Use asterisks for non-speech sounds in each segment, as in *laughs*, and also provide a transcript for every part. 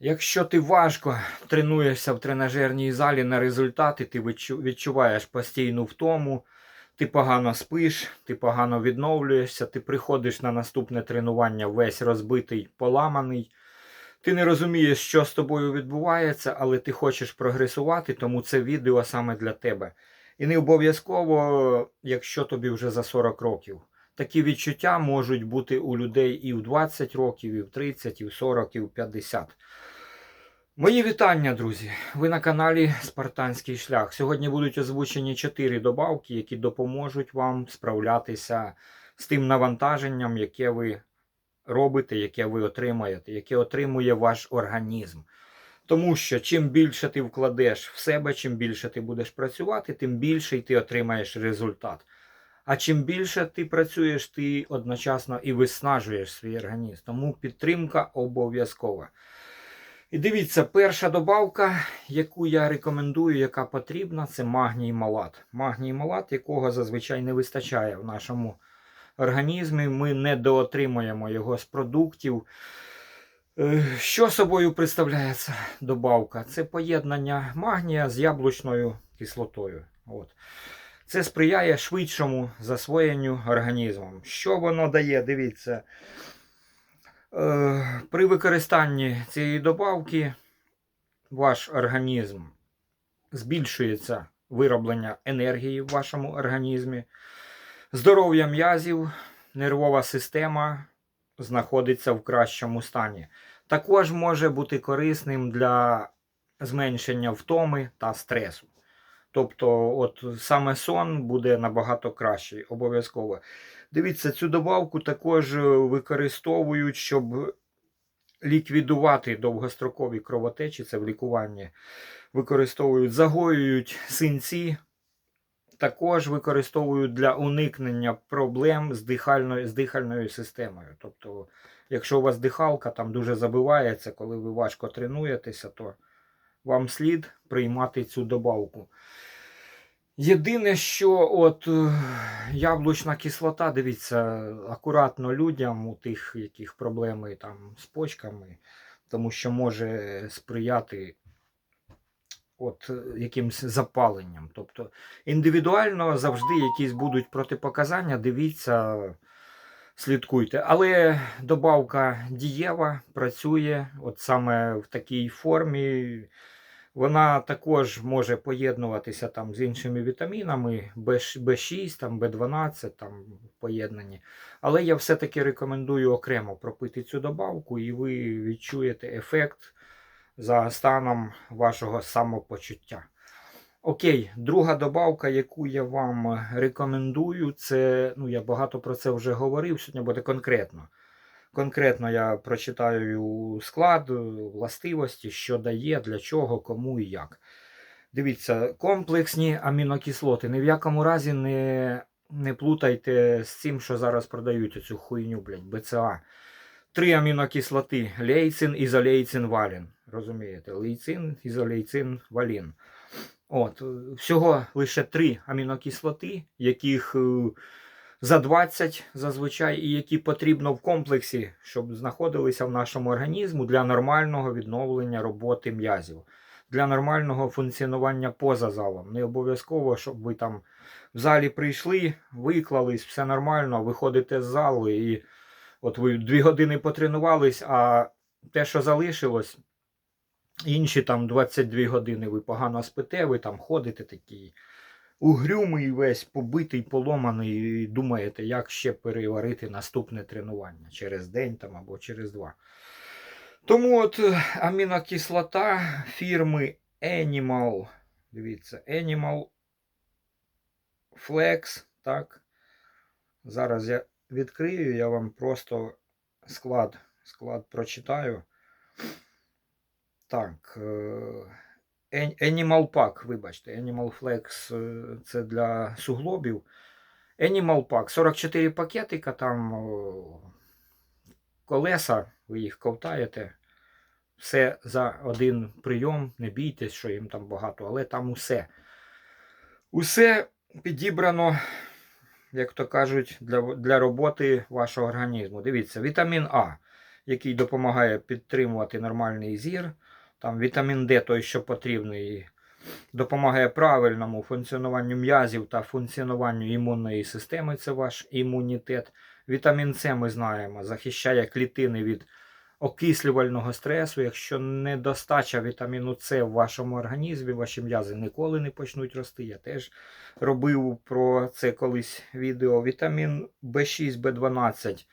Якщо ти важко тренуєшся в тренажерній залі на результати, ти відчуваєш постійну втому, ти погано спиш, ти погано відновлюєшся, ти приходиш на наступне тренування весь розбитий, поламаний. Ти не розумієш, що з тобою відбувається, але ти хочеш прогресувати, тому це відео саме для тебе. І не обов'язково, якщо тобі вже за 40 років. Такі відчуття можуть бути у людей і в 20 років, і в 30, і в 40, і в 50. Мої вітання, друзі! Ви на каналі Спартанський шлях. Сьогодні будуть озвучені 4 добавки, які допоможуть вам справлятися з тим навантаженням, яке ви робите, яке ви отримаєте, яке отримує ваш організм. Тому що чим більше ти вкладеш в себе, чим більше ти будеш працювати, тим більший ти отримаєш результат. А чим більше ти працюєш, ти одночасно і виснажуєш свій організм. Тому підтримка обов'язкова. І дивіться, перша добавка, яку я рекомендую, яка потрібна, це магній малат. Магній малат, якого зазвичай не вистачає в нашому організмі. Ми недоотримуємо його з продуктів. Е, Що собою представляє ця добавка? Це поєднання магнія з яблучною кислотою. От. Це сприяє швидшому засвоєнню організмом. Що воно дає? Дивіться. Е, При використанні цієї добавки ваш організм збільшується вироблення енергії в вашому організмі, здоров'я м'язів, нервова система знаходиться в кращому стані. Також може бути корисним для зменшення втоми та стресу. Тобто, от саме сон буде набагато кращий, обов'язково. Дивіться, цю добавку також е, використовують, щоб ліквідувати довгострокові кровотечі, це в лікуванні. Використовують, загоюють синці, також використовують для уникнення проблем з дихальною, з дихальною системою. Тобто, якщо у вас дихалка там дуже забивається, коли ви важко тренуєтеся, то вам слід приймати цю добавку. Єдине, що от е, яблучна кислота, дивіться, акуратно людям, у тих, яких проблеми там з почками, тому що може сприяти от якимсь запаленням. Тобто індивідуально завжди якісь будуть протипоказання, дивіться, слідкуйте. Але добавка дієва працює от саме в такій формі. Вона також може поєднуватися там з іншими вітамінами, B6, там, B12 там, поєднані. Але я все-таки рекомендую окремо пропити цю добавку, і ви відчуєте ефект за станом вашого самопочуття. Окей, друга добавка, яку я вам рекомендую, це, ну я багато про це вже говорив, сьогодні буде конкретно. Конкретно я прочитаю склад, властивості, що дає, для чого, кому і як. Дивіться, комплексні амінокислоти. Ні в якому разі не, не плутайте з цим, що зараз продають оцю хуйню, блядь, БЦА. Три амінокислоти: лейцин, ізолейцин, валін. Розумієте? Лейцин, ізолейцин, валін. От, всього лише три амінокислоти, яких е, за 20 зазвичай, і які потрібно в комплексі, щоб знаходилися в нашому організму для нормального відновлення роботи м'язів, для нормального функціонування поза залом. Не обов'язково, щоб ви там в залі прийшли, виклались, все нормально, виходите з залу і от ви дві години потренувались, а те, що залишилось, інші там 22 години ви погано спите, ви там ходите такі угрюмий весь побитий, поломаний, і думаєте, як ще переварити наступне тренування через день там або через два. Тому от е, амінокислота фірми Animal. Дивіться, Animal Flex. Так. Зараз я відкрию, я вам просто склад, склад прочитаю. Так. е, Animal Pack, вибачте, Animal Flex е, це для суглобів. Animal Pack, 44 пакетика, там колеса, ви їх ковтаєте. Все за один прийом. Не бійтесь, що їм там багато, але там усе. Усе підібрано, як то кажуть, для, для роботи вашого організму. Дивіться, вітамін А. який допомагає підтримувати нормальний зір. Там вітамін Д, той, що потрібний, допомагає правильному функціонуванню м'язів та функціонуванню імунної системи. Це ваш імунітет. Вітамін С ми знаємо, захищає клітини від окислювального стресу. Якщо недостача вітаміну С в вашому організмі, ваші м'язи ніколи не почнуть рости. Я теж робив про це колись відео. Вітамін В6, В12,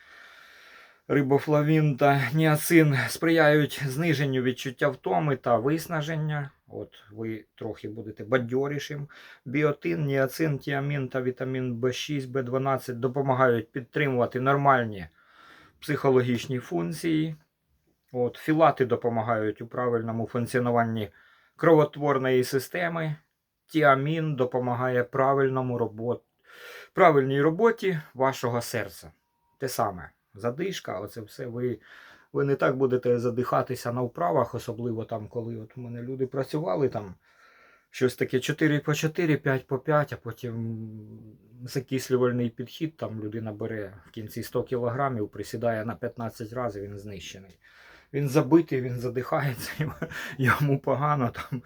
рибофлавін та ніацин сприяють зниженню відчуття втоми та виснаження. От ви трохи будете бадьорішим. Біотин, ніацин, тіамін та вітамін В6, В12 допомагають підтримувати нормальні психологічні функції. От, філати допомагають у правильному функціонуванні кровотворної системи. Тіамін допомагає правильному робот... правильній роботі вашого серця. Те саме, задишка, оце все ви, ви не так будете задихатися на вправах, особливо там, коли от у мене люди працювали там. Щось таке 4 по 4, 5 по 5, а потім закислювальний підхід, там людина бере в кінці 100 кілограмів, присідає на 15 разів, він знищений. Він забитий, він задихається, *laughs* йому погано там.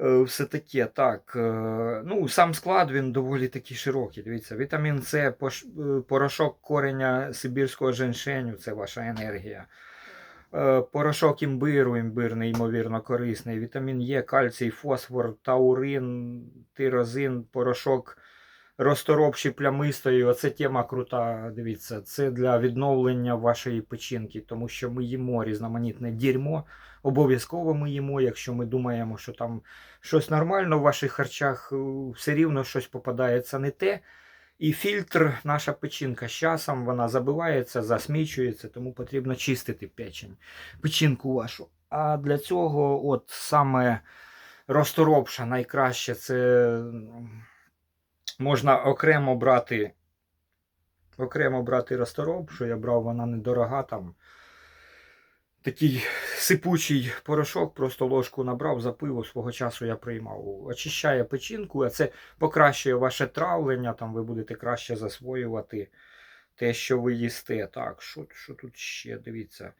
Е, Все таке, так. е, Ну, сам склад він доволі такий широкий. Дивіться, вітамін С, е, порошок кореня сибірського женьшеню, це ваша енергія. Е, Порошок імбиру, імбир неймовірно корисний. Вітамін Е, кальцій, фосфор, таурин, тирозин, порошок розторопші плямистої. Оце тема крута. Дивіться, це для відновлення вашої печінки, тому що ми їмо різноманітне дерьмо. Обов'язково ми їмо, якщо ми думаємо, що там щось нормально в ваших харчах, е, все рівно щось попадається не те. І фільтр, наша печінка з часом вона забивається, засмічується, тому потрібно чистити печень, печінку вашу. А для цього, от саме розторопша найкраще це можна окремо брати. Окремо брати розторопшу, я брав, вона недорога там. Такий сипучий порошок, просто ложку набрав, запив, свого часу я приймав. Очищає печінку, а це покращує ваше травлення, там ви будете краще засвоювати те, що ви їсте. Так, що, що тут ще? Дивіться.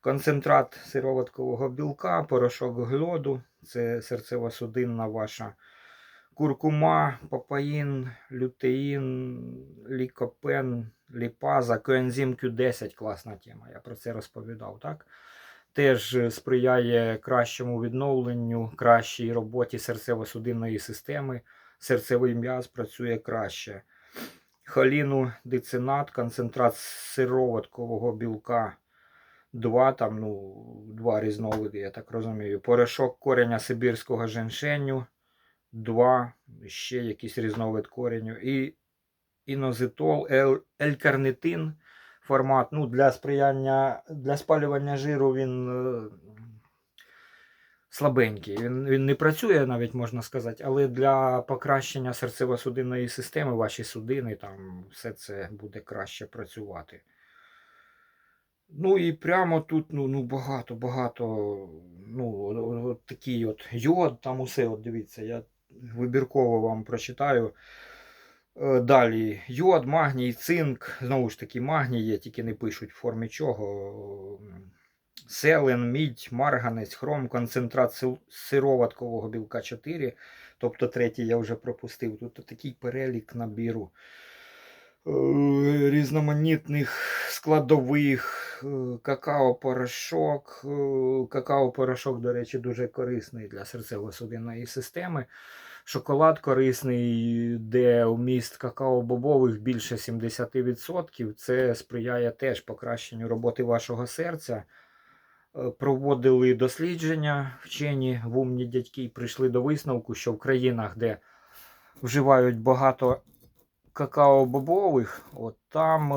Концентрат сироваткового білка, порошок гльоду, це серцево-судинна ваша куркума, папаїн, лютеїн, лікопен, ліпаза, коензим Q10 класна тема. Я про це розповідав, так? Теж сприяє кращому відновленню, кращій роботі серцево-судинної системи. Серцевий м'яз працює краще. Холіну, дицинат, концентрат сироваткового білка. Два там, ну, два різновиди, я так розумію. Порошок кореня сибірського женьшеню. Два, ще якийсь різновид кореню. І інозитол, елькарнитин формат. Ну, для сприяння, для спалювання жиру він е, слабенький. Він, він не працює, навіть можна сказати, але для покращення серцево-судинної системи, ваші судини, там все це буде краще працювати. Ну і прямо тут ну, ну багато, багато. Ну, от, от такий от йод, там усе, от дивіться, я вибірково вам прочитаю. Е, Далі йод, магній, цинк. Знову ж таки, магній є, тільки не пишуть в формі чого. Селен, мідь, марганець, хром, концентрат сироваткового білка 4. Тобто третій я вже пропустив. Тут такий перелік набіру е, різноманітних складових, е, какао-порошок. Какао-порошок, до речі, дуже корисний для серцево-судинної системи. Шоколад корисний, де вміст какао-бобових більше 70%. Це сприяє теж покращенню роботи вашого серця. Е, Проводили дослідження вчені в умні дядьки прийшли до висновку, що в країнах, де вживають багато какао-бобових, от там е,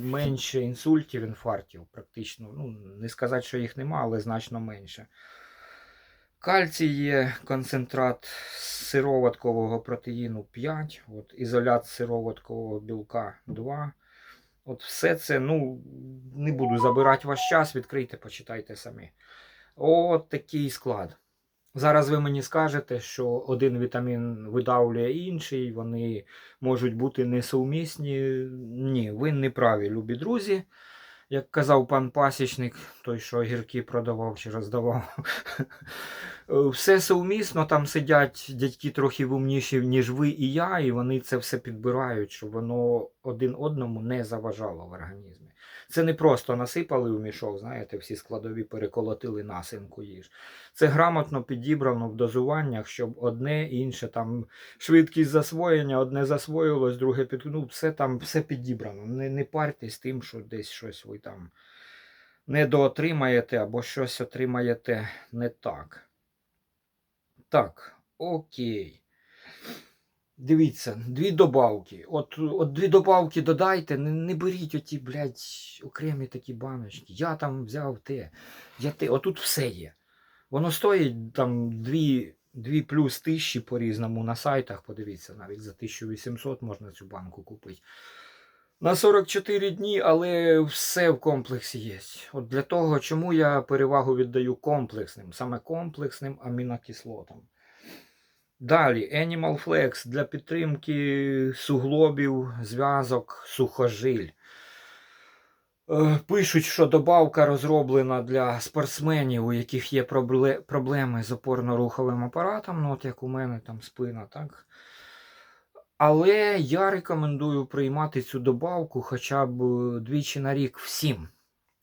менше інсультів, інфарктів, практично. Ну, не сказати, що їх нема, але значно менше. Кальцій є концентрат сироваткового протеїну 5, от, ізолят сироваткового білка 2. От все це, ну, не буду забирати ваш час, відкрийте, почитайте самі. От такий склад. Зараз ви мені скажете, що один вітамін видавлює інший, вони можуть бути несумісні. Ні, ви не праві, любі друзі. Як казав пан пасічник, той, що огірки продавав чи роздавав. *laughs* Все сумісно, там сидять дядьки трохи вумніші, ніж ви і я, і вони це все підбирають, щоб воно один одному не заважало в організмі. Це не просто насипали в мішок, знаєте, всі складові переколотили насинку їж. Це грамотно підібрано в дозуваннях, щоб одне інше там швидкість засвоєння, одне засвоїлось, друге під... ну, все там все підібрано. Не, не парьтесь тим, що десь щось ви там недоотримаєте або щось отримаєте не так. Так, окей. Дивіться, дві добавки. От, от дві добавки додайте, не, не беріть оті, блядь, окремі такі баночки. Я там взяв те, я те. Отут все є. Воно стоїть там дві, дві плюс тисячі по-різному на сайтах. Подивіться, навіть за 1800 можна цю банку купити. На 44 дні, але все в комплексі є. От для того, чому я перевагу віддаю комплексним, саме комплексним амінокислотам. Далі Animal Flex для підтримки суглобів, зв'язок, сухожиль. Е, Пишуть, що добавка розроблена для спортсменів, у яких є проблеми з опорно-руховим апаратом, ну от як у мене там спина, так. Але я рекомендую приймати цю добавку хоча б е, двічі на рік всім.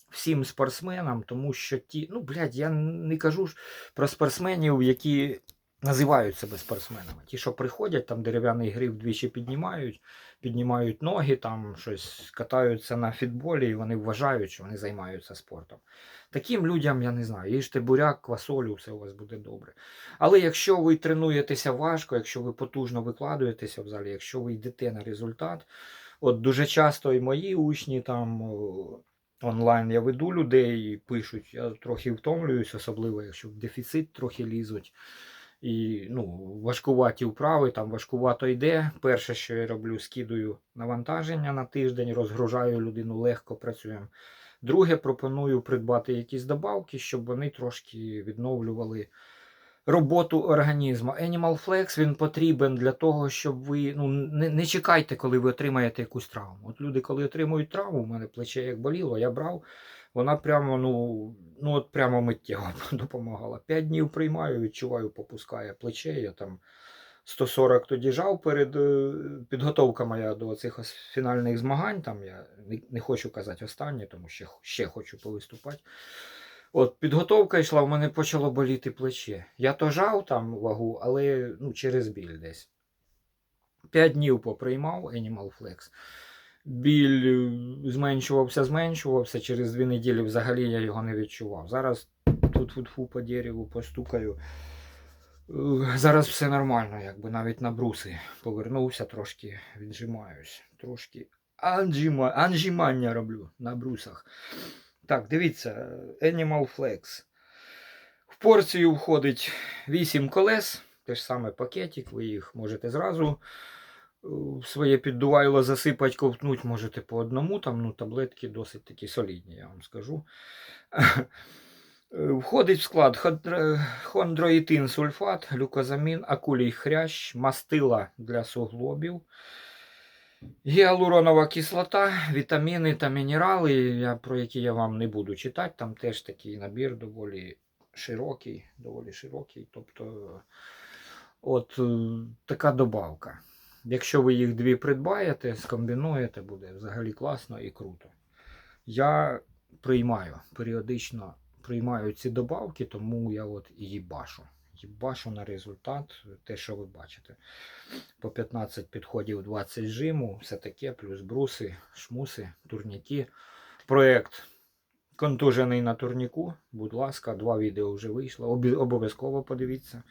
Всім спортсменам, тому що ті, ну, блядь, я не кажу про спортсменів, які називають себе спортсменами. Ті, що приходять, там дерев'яний гриф двічі піднімають, піднімають ноги, там щось катаються на фітболі, і вони вважають, що вони займаються спортом. Таким людям я не знаю, їжте буряк, квасолю, все у вас буде добре. Але якщо ви тренуєтеся важко, якщо ви потужно викладуєтеся в залі, якщо ви йдете на результат, от дуже часто і мої учні там. Онлайн я веду людей пишуть, я трохи втомлююсь, особливо якщо в дефіцит трохи лізуть. І ну, важкуваті вправи, там важкувато йде. Перше, що я роблю, скидую навантаження на тиждень, розгружаю людину, легко працюємо. Друге, пропоную придбати якісь добавки, щоб вони трошки відновлювали роботу організму. Animal Flex він потрібен для того, щоб ви ну, не, не чекайте, коли ви отримаєте якусь травму. От люди, коли отримують травму, у мене плече як боліло, я брав, вона прямо, ну, ну от прямо миттєво *laughs* допомагала. П'ять днів приймаю, відчуваю, попускає плече. Я там 140 тоді жав перед е, підготовка моя до цих фінальних змагань. Там я не, хочу казати останнє, тому що ще хочу повиступати. От підготовка йшла, в мене почало боліти плече. Я то жав там вагу, але ну, через біль десь. П'ять днів поприймав Animal Flex. Біль е, зменшувався, зменшувався. Через дві неділі взагалі я його не відчував. Зараз тут фу по дереву постукаю. Е, Зараз все нормально, якби навіть на бруси повернувся, трошки віджимаюсь. Трошки анжима, анжимання роблю на брусах. Так, дивіться, Animal Flex. В порцію входить 8 колес, те ж саме пакетик, ви їх можете зразу своє піддувайло засипати, ковтнуть, можете по одному, там ну, таблетки досить такі солідні, я вам скажу. Е, Входить в склад хондроїтин сульфат, глюкозамін, акулій хрящ, мастила для суглобів, гіалуронова кислота, вітаміни та мінерали, про які я вам не буду читати. Там теж такий набір доволі широкий, доволі широкий. Тобто, от е, така добавка. Якщо ви їх дві придбаєте, скомбінуєте, буде взагалі класно і круто. Я приймаю періодично приймаю ці добавки, тому я от їбашу. Їбашу на результат, те, що ви бачите. По 15 підходів 20 жиму, все таке, плюс бруси, шмуси, турніки. Проєкт контужений на турніку. Будь ласка, два відео вже вийшло. Обов'язково подивіться.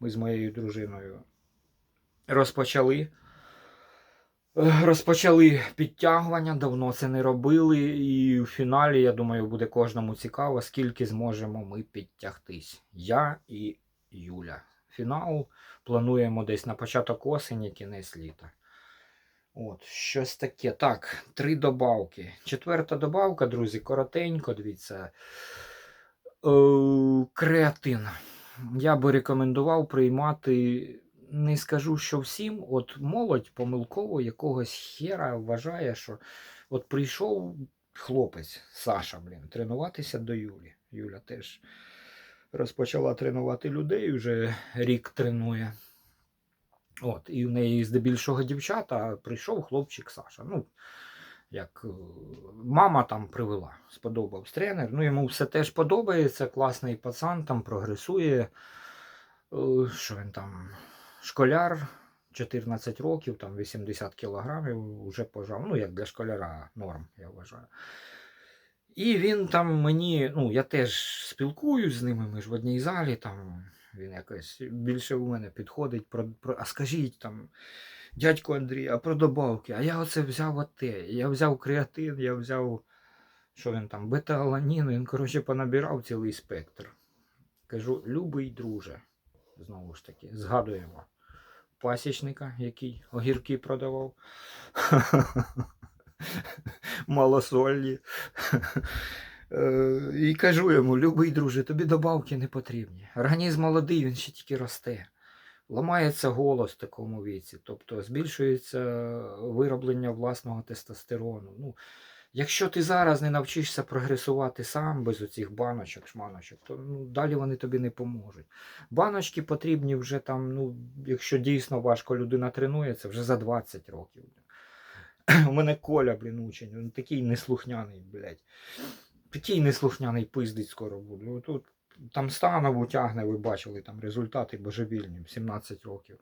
Ми з моєю дружиною розпочали. Е, Розпочали підтягування, давно це не робили, і в фіналі, я думаю, буде кожному цікаво, скільки зможемо ми підтягтись. Я і Юля. Фінал плануємо десь на початок осені, кінець літа. От, щось таке. Так, три добавки. Четверта добавка, друзі, коротенько, дивіться. Е, креатин. Я би рекомендував приймати не скажу, що всім, от молодь помилково якогось хера вважає, що от прийшов хлопець Саша, блін, тренуватися до Юлі. Юля теж розпочала тренувати людей, вже рік тренує. От, і в неї здебільшого дівчата, прийшов хлопчик Саша. Ну, як е, мама там привела, сподобався тренер. Ну, йому все теж подобається, класний пацан, там прогресує. Е, Що він там? Школяр, 14 років, там 80 кілограмів, вже пожав. Ну, як для школяра норм, я вважаю. І він там мені, ну, я теж спілкуюсь з ними, ми ж в одній залі, там він якось більше у мене підходить. Про, про, а скажіть там, дядько Андрій, а про добавки, а я оце взяв оте. Я взяв креатин, я взяв, що він там, бета-аланін, він, коротше, понабирав цілий спектр. Кажу, любий друже, знову ж таки, згадуємо пасічника, який огірки продавав. *laughs* Малосольні. Е, І кажу йому, любий друже, тобі добавки не потрібні. Організм молодий, він ще тільки росте. Ламається голос в такому віці, тобто збільшується вироблення власного тестостерону. Ну, якщо ти зараз не навчишся прогресувати сам без оцих баночок, шманочок, то ну, далі вони тобі не поможуть. Баночки потрібні вже там, ну, якщо дійсно важко людина тренується, вже за 20 років. У мене Коля, блін, учень, він такий неслухняний, блядь. Такий неслухняний пиздить скоро буде. От, от, там станову тягне, ви бачили там результати божевільні, 17 років.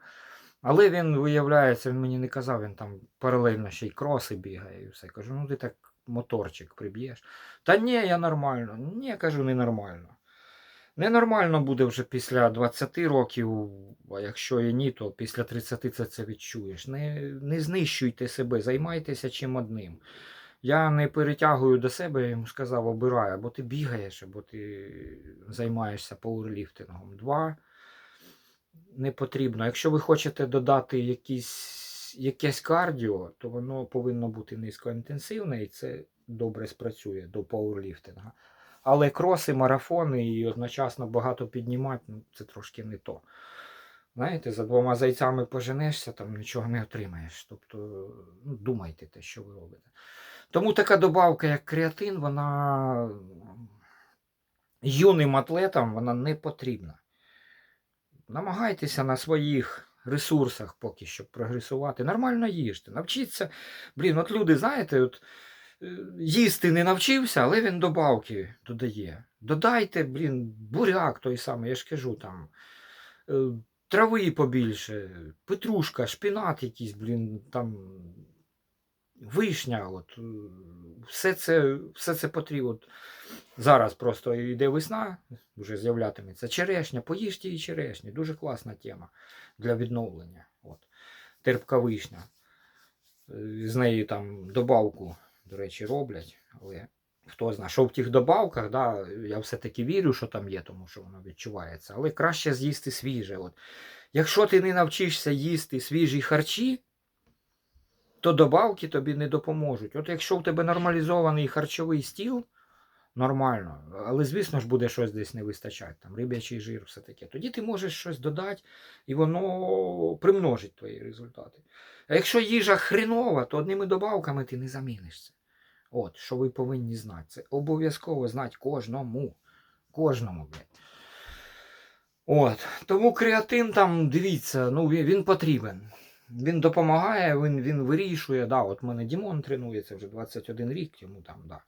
Але він, виявляється, він мені не казав, він там паралельно ще й кроси бігає і все. Кажу, ну ти так моторчик приб'єш. Та ні, я нормально. Ні, кажу, ненормально. Ненормально буде вже після 20 років, а якщо і ні, то після 30 це це відчуєш. Не, не знищуйте себе, займайтеся чим одним. Я не перетягую до себе, я йому сказав, обирай, або ти бігаєш, або ти займаєшся пауерліфтингом. Два не потрібно. Якщо ви хочете додати якісь, якесь кардіо, то воно повинно бути низькоінтенсивне і це добре спрацює до пауерліфтинга. Але кроси, марафони і одночасно багато піднімати, ну, це трошки не то. Знаєте, за двома зайцями поженешся, там нічого не отримаєш. Тобто ну, думайте те, що ви робите. Тому така добавка, як креатин, вона юним атлетам вона не потрібна. Намагайтеся на своїх ресурсах поки що прогресувати. Нормально їжте. Навчіться. Блін, от люди, знаєте, от, е, їсти не навчився, але він добавки додає. Додайте, блін, буряк той самий, я ж кажу там. е, Трави побільше, петрушка, шпінат якийсь, блін, там вишня, от, е, все це, все це потрібно. От, зараз просто йде весна, вже з'являтиметься черешня, поїжте і черешні. Дуже класна тема для відновлення. От. Терпка вишня. Е, З неї там добавку, до речі, роблять, але хто знає, що в тих добавках, да, я все-таки вірю, що там є, тому що воно відчувається. Але краще з'їсти свіже. От. Якщо ти не навчишся їсти свіжі харчі, то добавки тобі не допоможуть. От якщо в тебе нормалізований харчовий стіл, нормально, але звісно ж буде щось десь не вистачати, там риб'ячий жир, все таке. Тоді ти можеш щось додати, і воно примножить твої результати. А якщо їжа хренова, то одними добавками ти не заміниш це. От, що ви повинні знати. Це обов'язково знати кожному. Кожному, блядь. От. Тому креатин там, дивіться, ну він потрібен. Він допомагає, він, він вирішує. Да, от мене Дімон тренується вже 21 рік, йому там, да.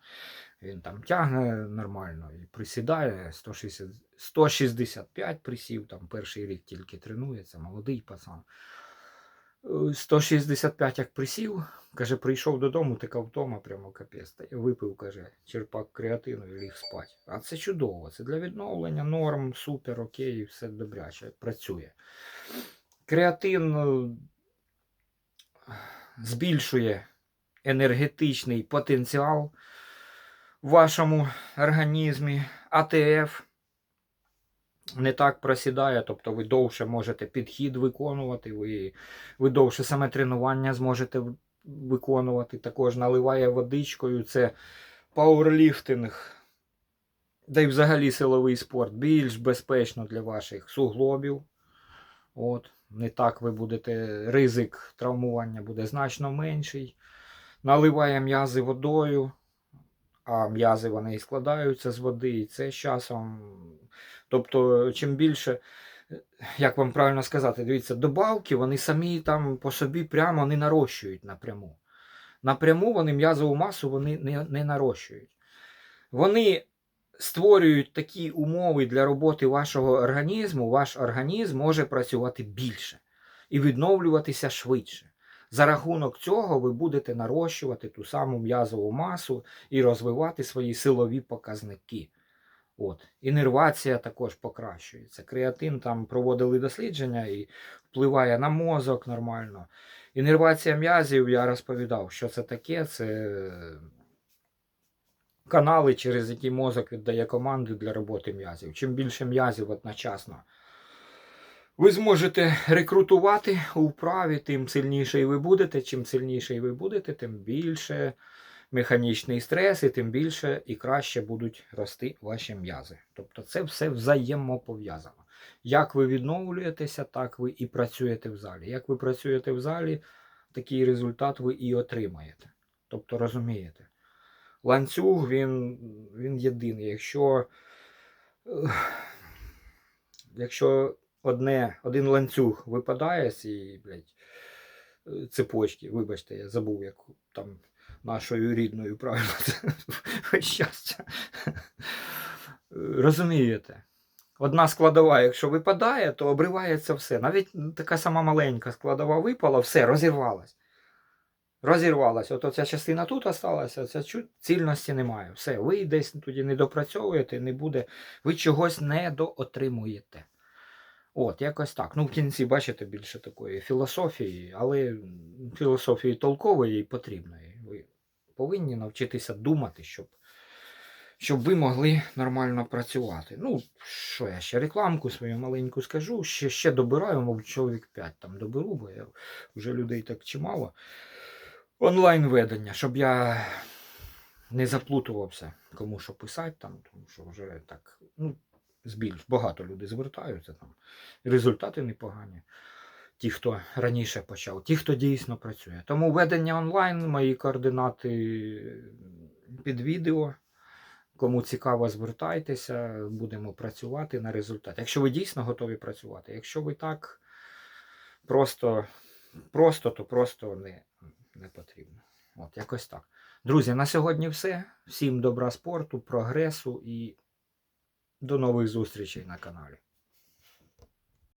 Він там тягне нормально і присідає 160, 165 присів, там перший рік тільки тренується, молодий пацан. Е, 165 як присів, каже, прийшов додому, така втома, прямо капець. Випив, каже, черпак креатину і ліг спати. А це чудово. Це для відновлення норм, супер, окей, все добряче, працює. Креатин е, збільшує енергетичний потенціал в вашому організмі. АТФ не так просідає, тобто ви довше можете підхід виконувати, ви, ви довше саме тренування зможете виконувати. Також наливає водичкою. Це пауерліфтинг, да й взагалі силовий спорт більш безпечно для ваших суглобів. От, не так ви будете, ризик травмування буде значно менший. Наливає м'язи водою. а м'язи вони і складаються з води, і це з часом. Тобто, чим більше, як вам правильно сказати, дивіться, добавки вони самі там по собі прямо не нарощують напряму. Напряму вони м'язову масу вони не, не нарощують. Вони створюють такі умови для роботи вашого організму, ваш організм може працювати більше і відновлюватися швидше. За рахунок цього ви будете нарощувати ту саму м'язову масу і розвивати свої силові показники. От. Інервація також покращується. Креатин там проводили дослідження і впливає на мозок нормально. Інервація м'язів, я розповідав, що це таке. Це канали, через які мозок віддає команди для роботи м'язів. Чим більше м'язів одночасно ви зможете рекрутувати у вправі, тим сильніший ви будете. Чим сильніший ви будете, тим більше механічний стрес, і тим більше і краще будуть рости ваші м'язи. Тобто це все взаємопов'язано. Як ви відновлюєтеся, так ви і працюєте в залі. Як ви працюєте в залі, такий результат ви і отримаєте. Тобто розумієте, ланцюг він, він єдиний. Якщо, якщо одне, один ланцюг випадає з цієї блядь, е, цепочки, вибачте, я забув, як там нашою рідною правильно *laughs* щастя. Розумієте? Одна складова, якщо випадає, то обривається все. Навіть така сама маленька складова випала, все, розірвалась. Розірвалась. От ця частина тут осталася, ця цільності немає. Все, ви десь тоді не допрацьовуєте, не буде, ви чогось не доотримуєте. От, якось так. Ну, в кінці, бачите, більше такої філософії, але філософії толкової і потрібної. Ви повинні навчитися думати, щоб, щоб ви могли нормально працювати. Ну, що я ще рекламку свою маленьку скажу, ще, ще добираю, мов чоловік 5 там доберу, бо я вже людей так чимало. Онлайн ведення, щоб я не заплутувався, кому що писати там, тому що вже так, ну, збільш багато людей звертаються там. Результати непогані. Ті, хто раніше почав, ті, хто дійсно працює. Тому ведення онлайн, мої координати під відео. Кому цікаво, звертайтеся, будемо працювати на результат. Якщо ви дійсно готові працювати, якщо ви так просто, просто то просто не, не потрібно. От, якось так. Друзі, на сьогодні все. Всім добра спорту, прогресу і до нових зустрічей на каналі.